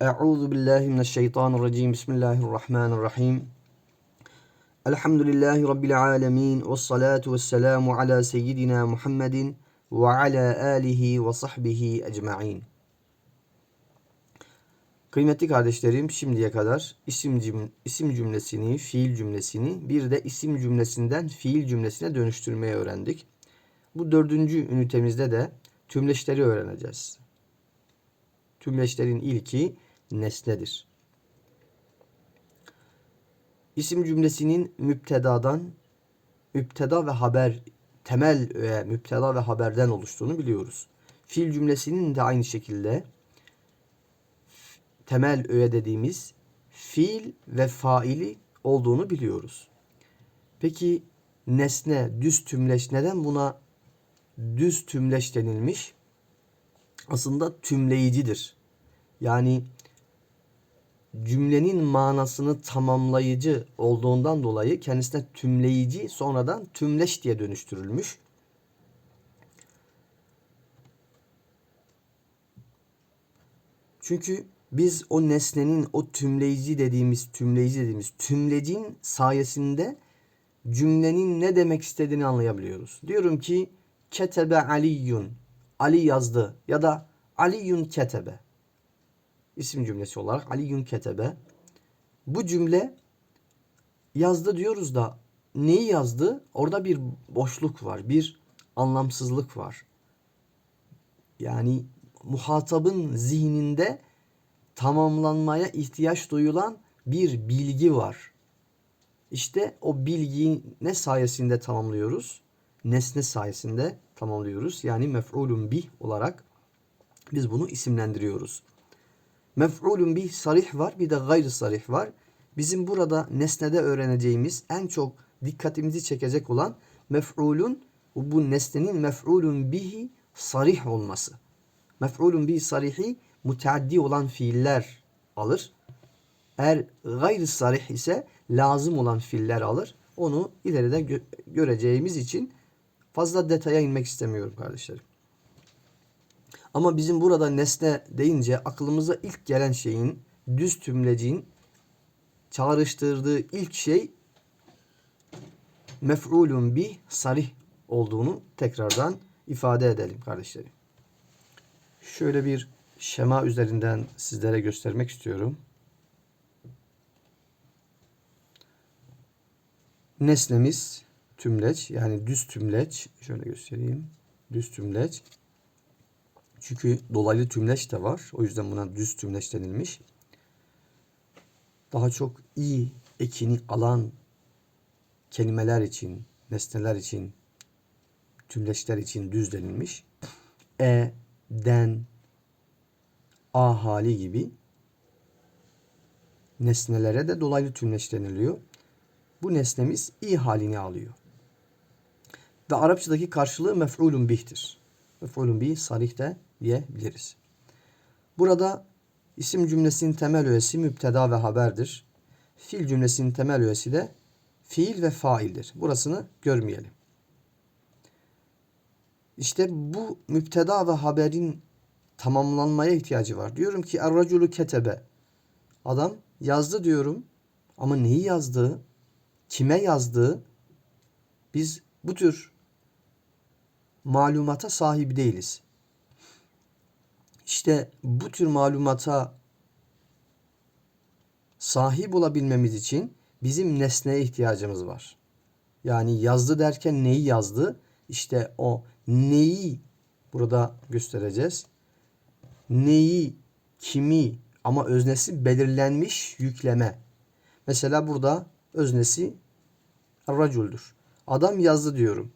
Euzu billahi mineşşeytanirracim. Bismillahirrahmanirrahim. Elhamdülillahi rabbil alamin ve salatu vesselamu ala seyyidina Muhammedin ve ala alihi ve sahbihi ecmaîn. Kıymetli kardeşlerim, şimdiye kadar isim isim cümlesini, fiil cümlesini, bir de isim cümlesinden fiil cümlesine dönüştürmeyi öğrendik. Bu dördüncü ünitemizde de tümleçleri öğreneceğiz. Tümleçlerin ilki nesnedir. İsim cümlesinin müptedadan, müpteda ve haber, temel ve müpteda ve haberden oluştuğunu biliyoruz. Fiil cümlesinin de aynı şekilde temel öğe dediğimiz fiil ve faili olduğunu biliyoruz. Peki nesne, düz tümleç neden buna düz tümleç denilmiş? Aslında tümleyicidir. Yani cümlenin manasını tamamlayıcı olduğundan dolayı kendisine tümleyici sonradan tümleş diye dönüştürülmüş. Çünkü biz o nesnenin o tümleyici dediğimiz tümleyici dediğimiz tümlecin sayesinde cümlenin ne demek istediğini anlayabiliyoruz. Diyorum ki ketebe aliyun Ali yazdı ya da aliyun ketebe isim cümlesi olarak aliyun ketebe bu cümle yazdı diyoruz da neyi yazdı? Orada bir boşluk var, bir anlamsızlık var. Yani muhatabın zihninde tamamlanmaya ihtiyaç duyulan bir bilgi var. İşte o bilgiyi ne sayesinde tamamlıyoruz? Nesne sayesinde tamamlıyoruz. Yani mef'ulun bih olarak biz bunu isimlendiriyoruz. Mef'ulun bih sarih var bir de gayri sarih var. Bizim burada nesnede öğreneceğimiz en çok dikkatimizi çekecek olan mef'ulun bu nesnenin mef'ulun bihi sarih olması. Mef'ulun bihi sarihi müteaddi olan fiiller alır. Eğer gayri sarih ise lazım olan fiiller alır. Onu ileride gö göreceğimiz için fazla detaya inmek istemiyorum kardeşlerim. Ama bizim burada nesne deyince aklımıza ilk gelen şeyin düz tümleciğin çağrıştırdığı ilk şey mef'ulun bi sarih olduğunu tekrardan ifade edelim kardeşlerim. Şöyle bir şema üzerinden sizlere göstermek istiyorum. Nesnemiz tümleç yani düz tümleç. Şöyle göstereyim. Düz tümleç. Çünkü dolaylı tümleç de var. O yüzden buna düz tümleç denilmiş. Daha çok iyi ekini alan kelimeler için, nesneler için, tümleçler için düz denilmiş. E, den, a hali gibi nesnelere de dolaylı tümleç deniliyor. Bu nesnemiz i halini alıyor. Ve Arapçadaki karşılığı mef'ulun bih'tir. Mef'ulun bih sarih de diyebiliriz. Burada isim cümlesinin temel öğesi müpteda ve haberdir. Fiil cümlesinin temel öğesi de fiil ve faildir. Burasını görmeyelim. İşte bu müpteda ve haberin tamamlanmaya ihtiyacı var. Diyorum ki er ketebe. Adam yazdı diyorum ama neyi yazdığı, kime yazdığı biz bu tür malumata sahip değiliz. İşte bu tür malumata sahip olabilmemiz için bizim nesneye ihtiyacımız var. Yani yazdı derken neyi yazdı? İşte o neyi burada göstereceğiz. Neyi, kimi ama öznesi belirlenmiş yükleme. Mesela burada öznesi raculdür. Adam yazdı diyorum.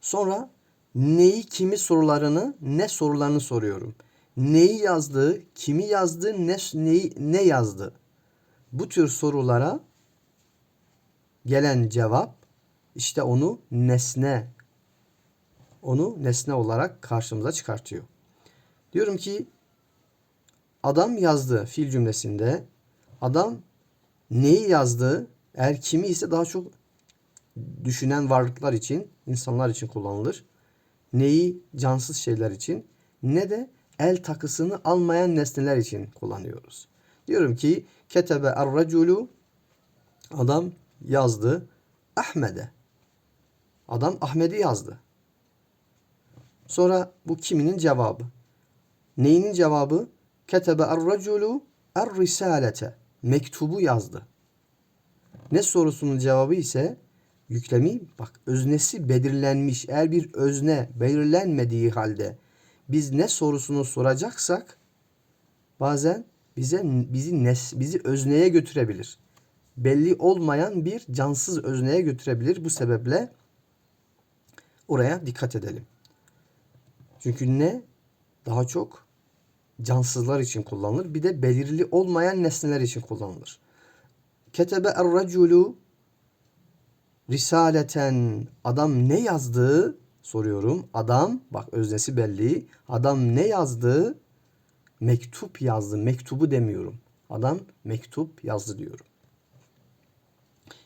Sonra neyi kimi sorularını ne sorularını soruyorum. Neyi yazdığı, kimi yazdı, ne neyi, ne yazdı. Bu tür sorulara gelen cevap işte onu nesne onu nesne olarak karşımıza çıkartıyor. Diyorum ki adam yazdı fiil cümlesinde. Adam neyi yazdı? Eğer kimi ise daha çok düşünen varlıklar için, insanlar için kullanılır. Neyi cansız şeyler için ne de el takısını almayan nesneler için kullanıyoruz. Diyorum ki ketebe er-raculu adam yazdı Ahmet'e. Adam Ahmet'i yazdı. Sonra bu kiminin cevabı? Neyinin cevabı? Ketebe er-raculu er-risalete. Mektubu yazdı. Ne sorusunun cevabı ise yüklemi bak öznesi belirlenmiş. Eğer bir özne belirlenmediği halde biz ne sorusunu soracaksak bazen bize bizi nes, bizi özneye götürebilir. Belli olmayan bir cansız özneye götürebilir. Bu sebeple oraya dikkat edelim. Çünkü ne daha çok cansızlar için kullanılır. Bir de belirli olmayan nesneler için kullanılır. Ketebe er-raculu risaleten adam ne yazdığı soruyorum. Adam bak öznesi belli. Adam ne yazdı? Mektup yazdı. Mektubu demiyorum. Adam mektup yazdı diyorum.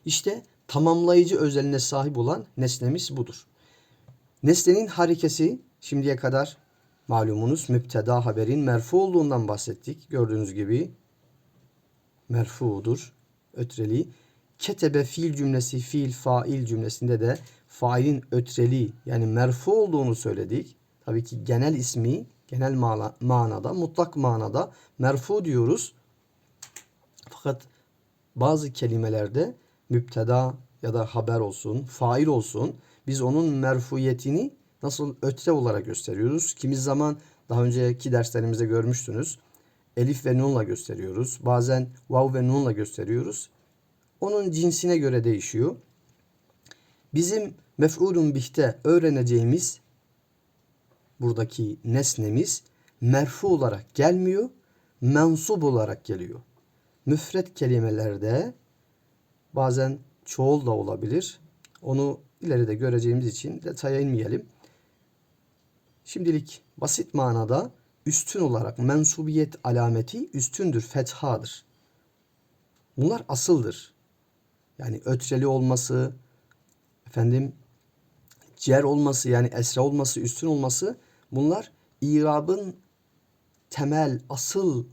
İşte tamamlayıcı özelliğine sahip olan nesnemiz budur. Nesnenin harekesi şimdiye kadar malumunuz müpteda haberin merfu olduğundan bahsettik. Gördüğünüz gibi merfudur. Ötreli. Ketebe fiil cümlesi fiil fail cümlesinde de failin ötreli yani merfu olduğunu söyledik. Tabii ki genel ismi genel mana, manada mutlak manada merfu diyoruz. Fakat bazı kelimelerde müpteda ya da haber olsun, fail olsun biz onun merfuyetini nasıl ötre olarak gösteriyoruz. Kimi zaman daha önceki derslerimizde görmüştünüz. Elif ve nunla gösteriyoruz. Bazen vav ve nunla gösteriyoruz. Onun cinsine göre değişiyor. Bizim mef'ulun bihte öğreneceğimiz buradaki nesnemiz merfu olarak gelmiyor, mensup olarak geliyor. Müfret kelimelerde bazen çoğul da olabilir. Onu ileride göreceğimiz için detaya inmeyelim. Şimdilik basit manada üstün olarak mensubiyet alameti üstündür, fethadır. Bunlar asıldır. Yani ötreli olması, efendim cer olması yani esra olması, üstün olması bunlar irabın temel, asıl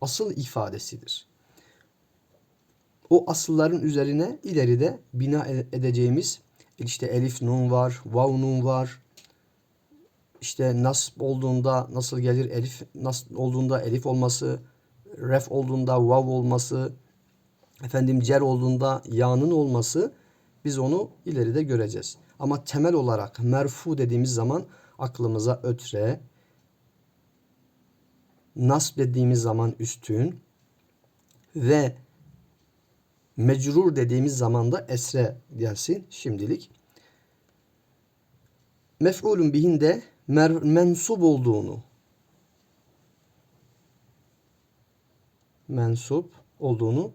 asıl ifadesidir. O asılların üzerine ileride bina e- edeceğimiz işte elif nun var, vav nun var. İşte nasb olduğunda nasıl gelir elif, nasb olduğunda elif olması, ref olduğunda vav olması, efendim cer olduğunda ya'nın olması biz onu ileride göreceğiz. Ama temel olarak merfu dediğimiz zaman aklımıza ötre, nasb dediğimiz zaman üstün ve mecrur dediğimiz zaman da esre gelsin şimdilik. Mef'ulun bihin de mer- mensup olduğunu mensup olduğunu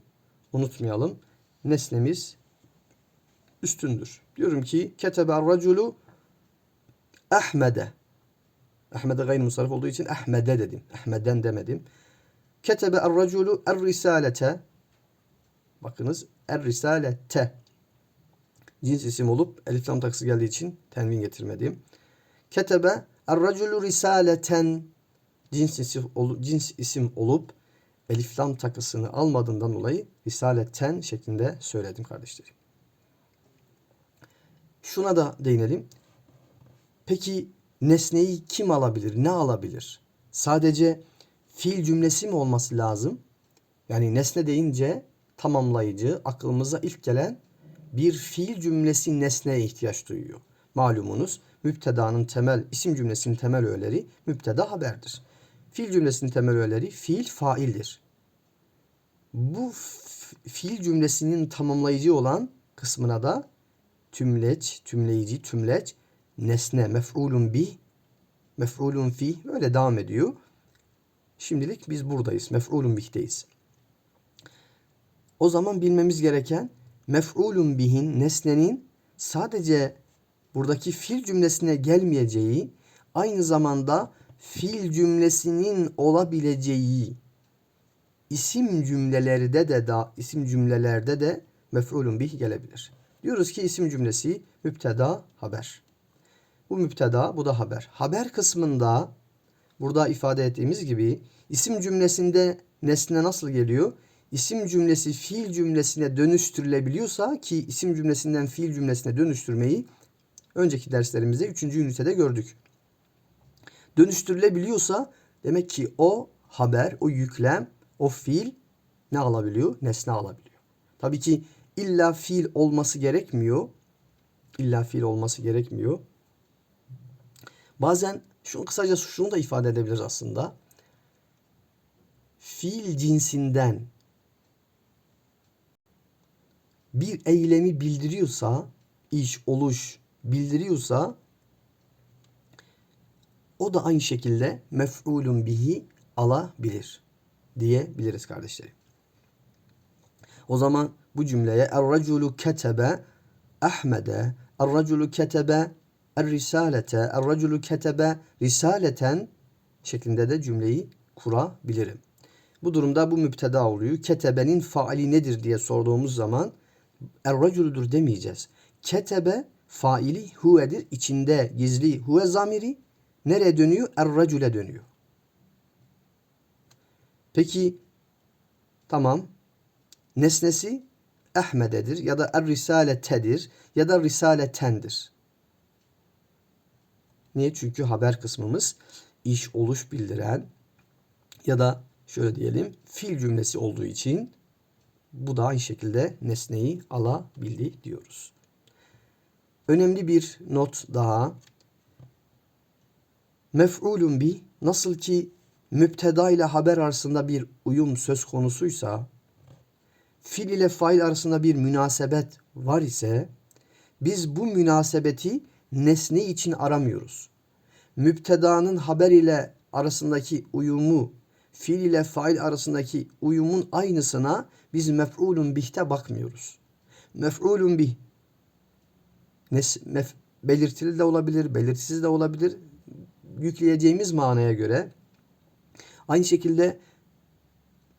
unutmayalım. Nesnemiz üstündür. Diyorum ki ketebe raculu Ahmede. Ahmede gayri musarif olduğu için Ahmede dedim. Ahmeden demedim. Ketebe er-raculu er-risalete. Bakınız er-risalete. Cins isim olup elif lam takısı geldiği için tenvin getirmedim. Ketebe er-raculu risaleten. Cins isim, cins isim olup elif lam takısını almadığından dolayı risaleten şeklinde söyledim kardeşlerim. Şuna da değinelim. Peki nesneyi kim alabilir? Ne alabilir? Sadece fiil cümlesi mi olması lazım? Yani nesne deyince tamamlayıcı, aklımıza ilk gelen bir fiil cümlesi nesneye ihtiyaç duyuyor. Malumunuz müptedanın temel, isim cümlesinin temel öğeleri müpteda haberdir. Fiil cümlesinin temel öğeleri fiil faildir. Bu fiil cümlesinin tamamlayıcı olan kısmına da tümleç, tümleyici, tümleç, nesne, mef'ulun bih, mef'ulun fi böyle devam ediyor. Şimdilik biz buradayız. Mef'ulun bih'teyiz. O zaman bilmemiz gereken mef'ulun bihin nesnenin sadece buradaki fil cümlesine gelmeyeceği aynı zamanda fil cümlesinin olabileceği isim cümlelerde de da isim cümlelerde de mef'ulun bih gelebilir. Diyoruz ki isim cümlesi müpteda haber. Bu müpteda, bu da haber. Haber kısmında burada ifade ettiğimiz gibi isim cümlesinde nesne nasıl geliyor? İsim cümlesi fiil cümlesine dönüştürülebiliyorsa ki isim cümlesinden fiil cümlesine dönüştürmeyi önceki derslerimizde 3. ünitede gördük. Dönüştürülebiliyorsa demek ki o haber, o yüklem, o fiil ne alabiliyor? Nesne alabiliyor. Tabii ki illa fiil olması gerekmiyor. İlla fiil olması gerekmiyor. Bazen şunu kısaca şunu da ifade edebiliriz aslında. Fiil cinsinden bir eylemi bildiriyorsa, iş, oluş bildiriyorsa o da aynı şekilde mef'ulun bihi alabilir diyebiliriz kardeşlerim. O zaman bu cümleye Er-raculu ketebe Ahmede Er-raculu ketebe Er-risalete Er-raculu ketebe risaleten şeklinde de cümleyi kurabilirim. Bu durumda bu müpteda oluyor. Ketebenin faali nedir diye sorduğumuz zaman Er-raculudur demeyeceğiz. Ketebe faili huvedir. İçinde gizli huve zamiri nereye dönüyor? Er-racule dönüyor. Peki tamam. Nesnesi Ahmededir ya da Er-Risaletedir ya da Risaletendir. Niye? Çünkü haber kısmımız iş oluş bildiren ya da şöyle diyelim fiil cümlesi olduğu için bu da aynı şekilde nesneyi alabildi diyoruz. Önemli bir not daha. Mef'ulun bi nasıl ki müpteda ile haber arasında bir uyum söz konusuysa fil ile fail arasında bir münasebet var ise biz bu münasebeti nesne için aramıyoruz. Müptedanın haber ile arasındaki uyumu fiil ile fail arasındaki uyumun aynısına biz mef'ulun bih'te bakmıyoruz. Mef'ulun bih nes, mef, belirtili de olabilir, belirtisiz de olabilir. Yükleyeceğimiz manaya göre aynı şekilde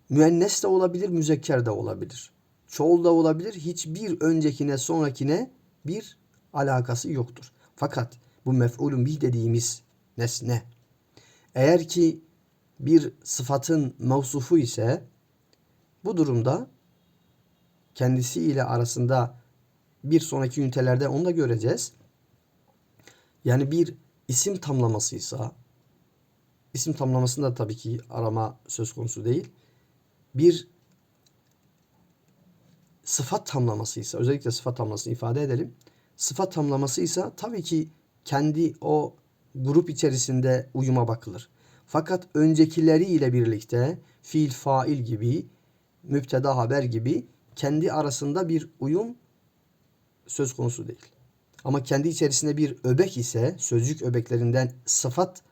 müennes de olabilir, müzekker de olabilir. Çoğul da olabilir. Hiçbir öncekine, sonrakine bir alakası yoktur. Fakat bu mef'ulun bih dediğimiz nesne eğer ki bir sıfatın mevsufu ise bu durumda kendisi ile arasında bir sonraki ünitelerde onu da göreceğiz. Yani bir isim tamlamasıysa isim tamlamasında tabii ki arama söz konusu değil. Bir sıfat tamlamasıysa özellikle sıfat tamlamasını ifade edelim. Sıfat tamlamasıysa tabii ki kendi o grup içerisinde uyuma bakılır. Fakat öncekileri ile birlikte fiil, fail gibi, müpteda haber gibi kendi arasında bir uyum söz konusu değil. Ama kendi içerisinde bir öbek ise, sözcük öbeklerinden sıfat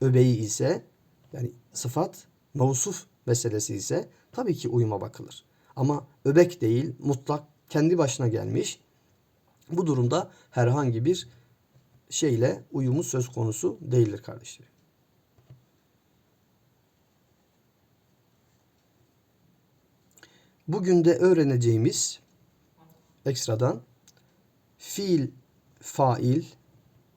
öbeği ise, yani sıfat, mevsuf meselesi ise tabii ki uyuma bakılır. Ama öbek değil, mutlak kendi başına gelmiş. Bu durumda herhangi bir şeyle uyumu söz konusu değildir kardeşlerim. Bugün de öğreneceğimiz ekstradan fiil, fail,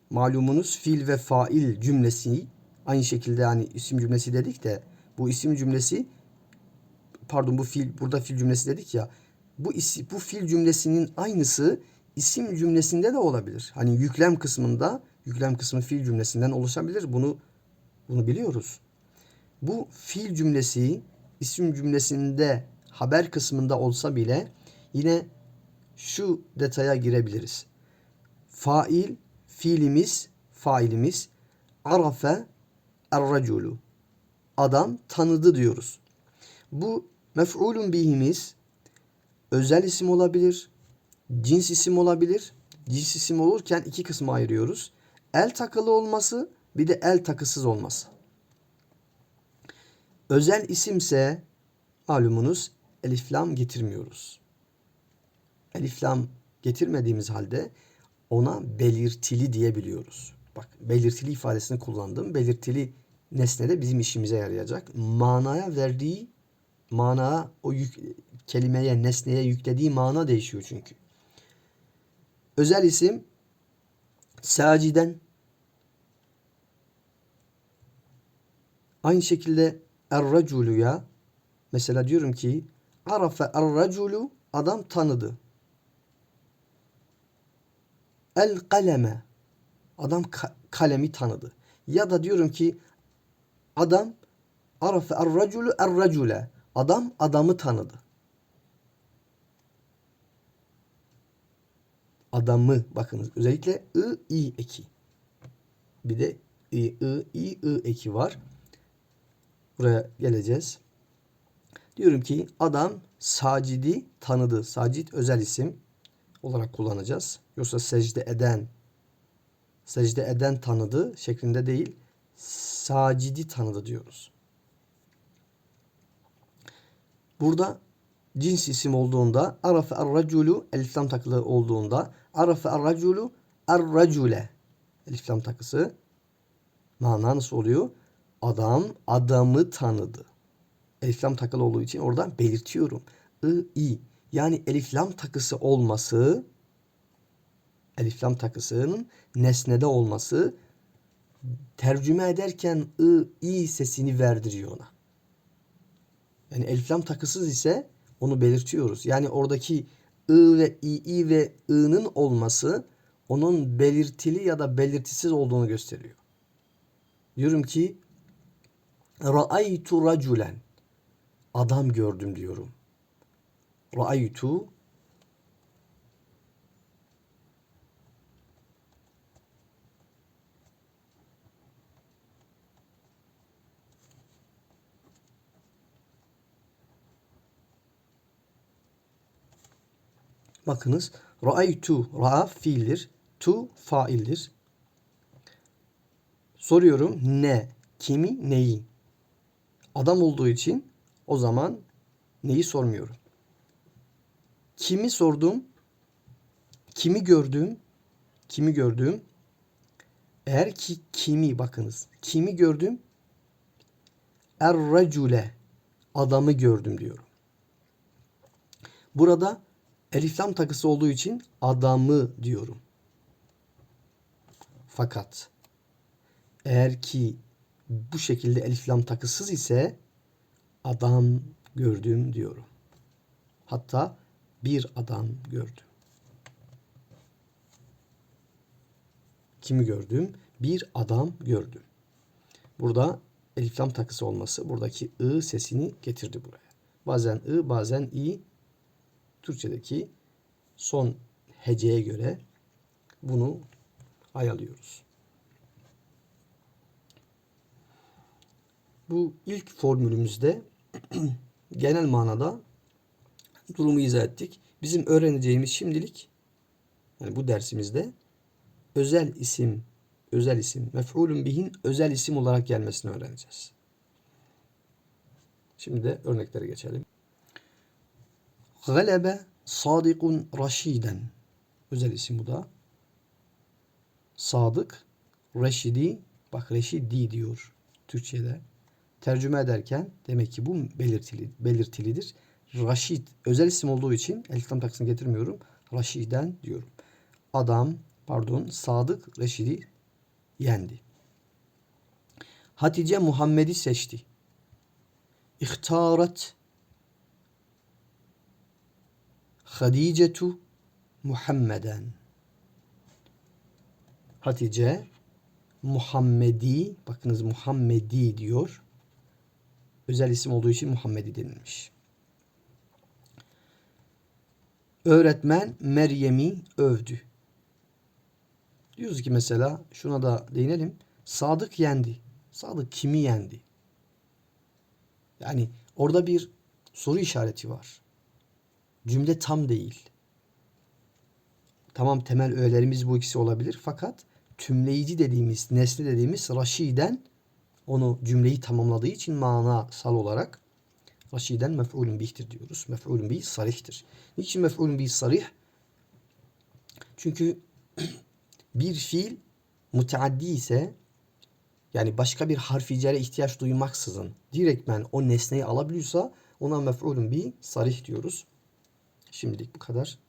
malumunuz fiil ve fail cümlesi aynı şekilde hani isim cümlesi dedik de bu isim cümlesi pardon bu fiil burada fiil cümlesi dedik ya bu isi, bu fiil cümlesinin aynısı isim cümlesinde de olabilir. Hani yüklem kısmında yüklem kısmı fiil cümlesinden oluşabilir. Bunu bunu biliyoruz. Bu fiil cümlesi isim cümlesinde haber kısmında olsa bile yine şu detaya girebiliriz. Fail fiilimiz failimiz arafe er-raculu adam tanıdı diyoruz. Bu mef'ulun bihimiz özel isim olabilir, cins isim olabilir. Cins isim olurken iki kısma ayırıyoruz. El takılı olması bir de el takısız olması. Özel isimse malumunuz eliflam getirmiyoruz. Eliflam getirmediğimiz halde ona belirtili diyebiliyoruz. Bak belirtili ifadesini kullandım. Belirtili nesne de bizim işimize yarayacak. Manaya verdiği mana o yük, kelimeye, nesneye yüklediği mana değişiyor çünkü. Özel isim saciden aynı şekilde er-raculuya mesela diyorum ki arafe er adam tanıdı. El kaleme adam ka- kalemi tanıdı. Ya da diyorum ki adam arafe er-raculu er-racule adam adamı tanıdı. Adamı bakınız özellikle ı i eki. Bir de i i i i eki var. Buraya geleceğiz. Diyorum ki adam sacidi tanıdı. Sacit özel isim olarak kullanacağız. Yoksa secde eden secde eden tanıdı şeklinde değil. Sacidi tanıdı diyoruz. Burada cins isim olduğunda arafe er-raculu eliflam takılı olduğunda arafe er-raculu eliflam takısı mana nasıl oluyor? Adam adamı tanıdı. Eliflam takılı olduğu için oradan belirtiyorum. I, i. Yani eliflam takısı olması eliflam takısının nesnede olması tercüme ederken ı, i sesini verdiriyor ona. Yani eliflam takısız ise onu belirtiyoruz. Yani oradaki ı ve i, i ve i'nın olması onun belirtili ya da belirtisiz olduğunu gösteriyor. Diyorum ki Ra'aytu raculen. Adam gördüm diyorum. Ra'aytu Bakınız ra'aytu ra'a fiildir. Tu faildir. Soruyorum ne? Kimi? Neyi? Adam olduğu için o zaman neyi sormuyorum. Kimi sordum? Kimi gördüm? Kimi gördüm? Eğer ki kimi bakınız. Kimi gördüm? Er-racule adamı gördüm diyorum. Burada eliflam takısı olduğu için adamı diyorum. Fakat eğer ki bu şekilde eliflam takısız ise adam gördüm diyorum. Hatta bir adam gördüm. Kimi gördüm? Bir adam gördüm. Burada eliflam takısı olması buradaki ı sesini getirdi buraya. Bazen ı bazen i Türkçedeki son heceye göre bunu ayarlıyoruz. Bu ilk formülümüzde genel manada durumu izah ettik. Bizim öğreneceğimiz şimdilik yani bu dersimizde özel isim, özel isim, mef'ulun bihin özel isim olarak gelmesini öğreneceğiz. Şimdi de örneklere geçelim. Galebe sadikun raşiden. Özel isim bu da. Sadık, reşidi, bak reşidi diyor Türkçe'de. Tercüme ederken demek ki bu belirtili, belirtilidir. Raşid özel isim olduğu için eliflam takısını getirmiyorum. Raşiden diyorum. Adam, pardon, Sadık Reşidi yendi. Hatice Muhammed'i seçti. İhtaret Hadicetu Muhammeden. Hatice Muhammedi, bakınız Muhammedi diyor. Özel isim olduğu için Muhammedi denilmiş. Öğretmen Meryem'i övdü. Diyoruz ki mesela şuna da değinelim. Sadık yendi. Sadık kimi yendi? Yani orada bir soru işareti var. Cümle tam değil. Tamam temel öğelerimiz bu ikisi olabilir fakat tümleyici dediğimiz, nesne dediğimiz Raşiden onu cümleyi tamamladığı için manasal olarak Raşiden mef'ulün bihtir diyoruz. Mef'ulün bih sarihtir. Niçin mef'ulün bih sarih? Çünkü bir fiil müteaddi ise yani başka bir harfi cere ihtiyaç duymaksızın direktmen o nesneyi alabiliyorsa ona mef'ulün bih sarih diyoruz. Şimdilik bu kadar.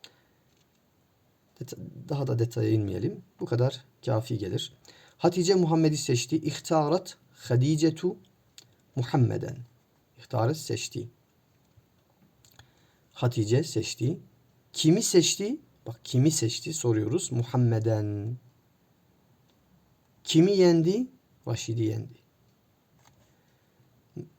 Daha da detaya inmeyelim. Bu kadar kafi gelir. Hatice Muhammed'i seçti. İhtarat Hadicetu Muhammeden. İhtarı seçti. Hatice seçti. Kimi seçti? Bak kimi seçti soruyoruz. Muhammeden. Kimi yendi? Vaşid'i yendi.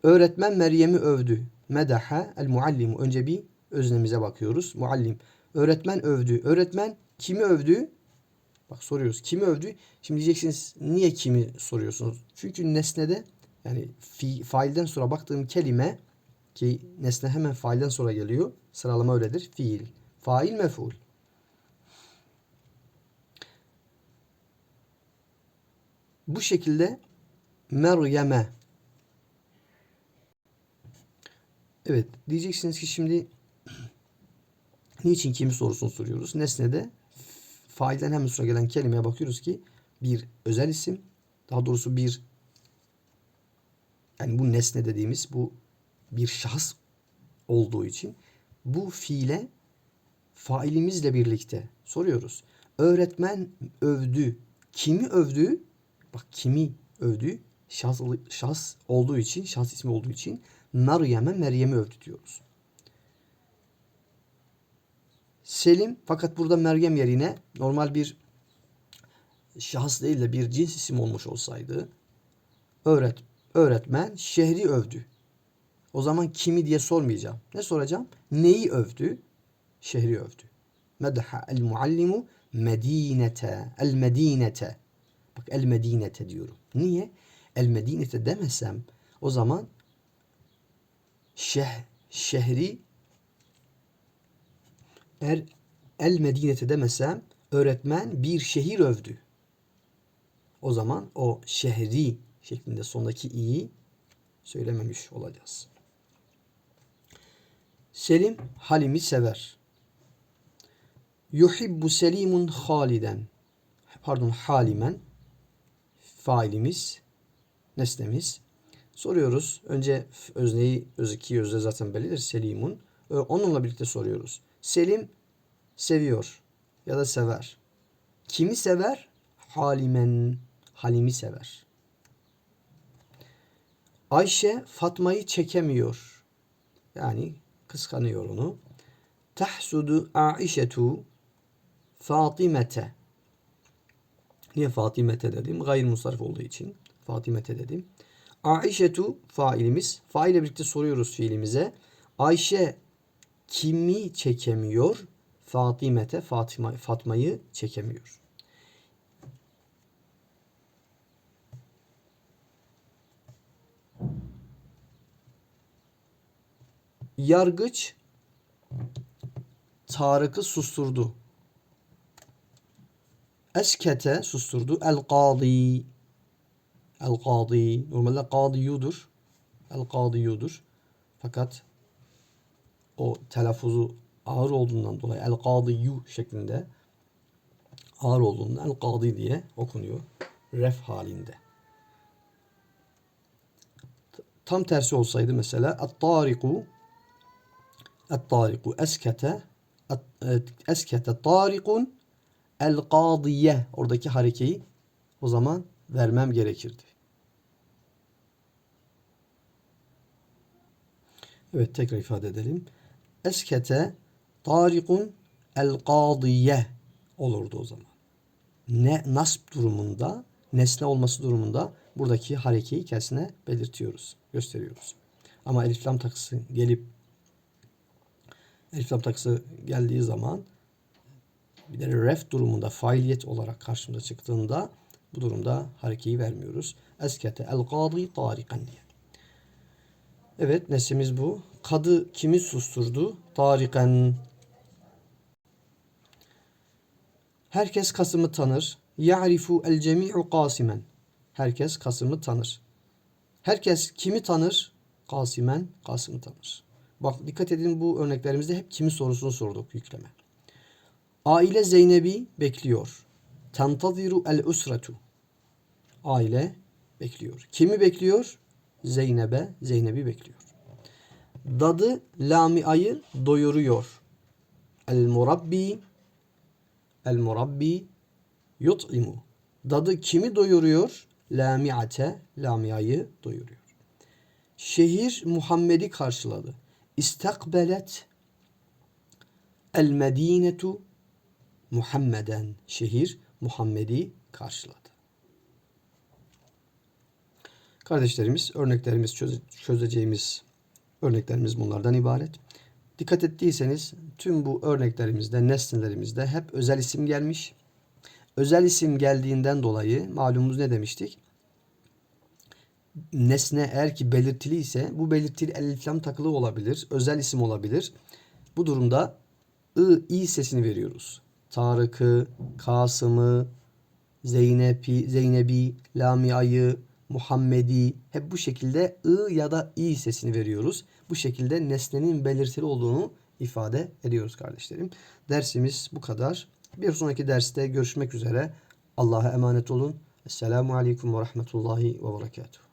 Öğretmen Meryem'i övdü. Medaha el muallimu. Önce bir öznemize bakıyoruz. Muallim. Öğretmen övdü. Öğretmen kimi övdü? Bak soruyoruz. Kimi övdü? Şimdi diyeceksiniz niye kimi soruyorsunuz? Çünkü nesnede yani fi, failden sonra baktığım kelime ki nesne hemen failden sonra geliyor. Sıralama öyledir. Fiil. Fail mef'ul. Bu şekilde Meryem'e Evet diyeceksiniz ki şimdi niçin kimi sorusunu soruyoruz. Nesnede failden hemen sonra gelen kelimeye bakıyoruz ki bir özel isim daha doğrusu bir yani bu nesne dediğimiz bu bir şahıs olduğu için bu fiile failimizle birlikte soruyoruz. Öğretmen övdü. Kimi övdü? Bak kimi övdü? Şahıs, şahıs olduğu için, şahıs ismi olduğu için Meryem'e Meryem'i övdü diyoruz. Selim fakat burada Meryem yerine normal bir şahıs değil de bir cins isim olmuş olsaydı öğret öğretmen şehri övdü. O zaman kimi diye sormayacağım. Ne soracağım? Neyi övdü? Şehri övdü. Medha el muallimu medinete. El medinete. Bak el medinete diyorum. Niye? El medinete demesem o zaman şeh, şehri er el medinete demesem öğretmen bir şehir övdü. O zaman o şehri şeklinde sondaki i'yi söylememiş olacağız. Selim Halim'i sever. Yuhibbu Selimun Haliden. Pardon Halimen. Failimiz. Nesnemiz. Soruyoruz. Önce özneyi, özeki özde zaten bellidir. Selimun. Onunla birlikte soruyoruz. Selim seviyor ya da sever. Kimi sever? Halimen. Halimi sever. Ayşe Fatma'yı çekemiyor. Yani kıskanıyor onu. Tahsudu Aişetu Fatimete. Niye Fatimete dedim? Gayrimusarif olduğu için. Fatimete dedim. Aişetu failimiz. Faile birlikte soruyoruz fiilimize. Ayşe kimi çekemiyor? Fatimete Fatima, Fatma'yı çekemiyor. Yargıç Tarık'ı susturdu. Eskete susturdu. El kadi. El kadi. Normalde kadiyudur. El kadiyudur. Fakat o telaffuzu ağır olduğundan dolayı el kadiyu şeklinde ağır olduğundan el kadi diye okunuyor. Ref halinde. Tam tersi olsaydı mesela et-tariku et-tariku eskete eskete tarikun el kadiye oradaki harekeyi o zaman vermem gerekirdi. Evet tekrar ifade edelim. Eskete tarikun el kadiye olurdu o zaman. Ne nasp durumunda, nesne olması durumunda buradaki harekeyi kendisine belirtiyoruz, gösteriyoruz. Ama elif lam takısı gelip elif lam takısı geldiği zaman bir de ref durumunda failiyet olarak karşımıza çıktığında bu durumda harekeyi vermiyoruz. Eskete el kadi tarikan diye. Evet nesimiz bu. Kadı kimi susturdu? Tarikan. Herkes Kasım'ı tanır. Ya'rifu el cemi'u Kasimen. Herkes Kasım'ı tanır. Herkes kimi tanır? Kasimen, Kasım'ı tanır. Bak dikkat edin bu örneklerimizde hep kimi sorusunu sorduk yükleme. Aile Zeynep'i bekliyor. Tentaziru el usretu. Aile bekliyor. Kimi bekliyor? Zeynep'e, Zeynep'i bekliyor. Dadı Lamia'yı doyuruyor. El murabbi El murabbi yut'imu. Dadı kimi doyuruyor? Lami'ate, Lamia'yı doyuruyor. Şehir Muhammed'i karşıladı. İstakbelet el medinetu Muhammeden. Şehir Muhammed'i karşıladı. Kardeşlerimiz, örneklerimiz, çöze- çözeceğimiz örneklerimiz bunlardan ibaret. Dikkat ettiyseniz tüm bu örneklerimizde, nesnelerimizde hep özel isim gelmiş. Özel isim geldiğinden dolayı malumumuz ne demiştik? Nesne eğer ki belirtili ise bu belirtili elif lam takılı olabilir, özel isim olabilir. Bu durumda ı, i sesini veriyoruz. Tarık'ı, Kasım'ı, Zeynep'i, Zeynebi, Lamia'yı, Muhammed'i hep bu şekilde ı ya da i sesini veriyoruz. Bu şekilde nesnenin belirtili olduğunu ifade ediyoruz kardeşlerim. Dersimiz bu kadar. Bir sonraki derste görüşmek üzere. Allah'a emanet olun. Esselamu Aleyküm ve Rahmetullahi ve Berekatuhu.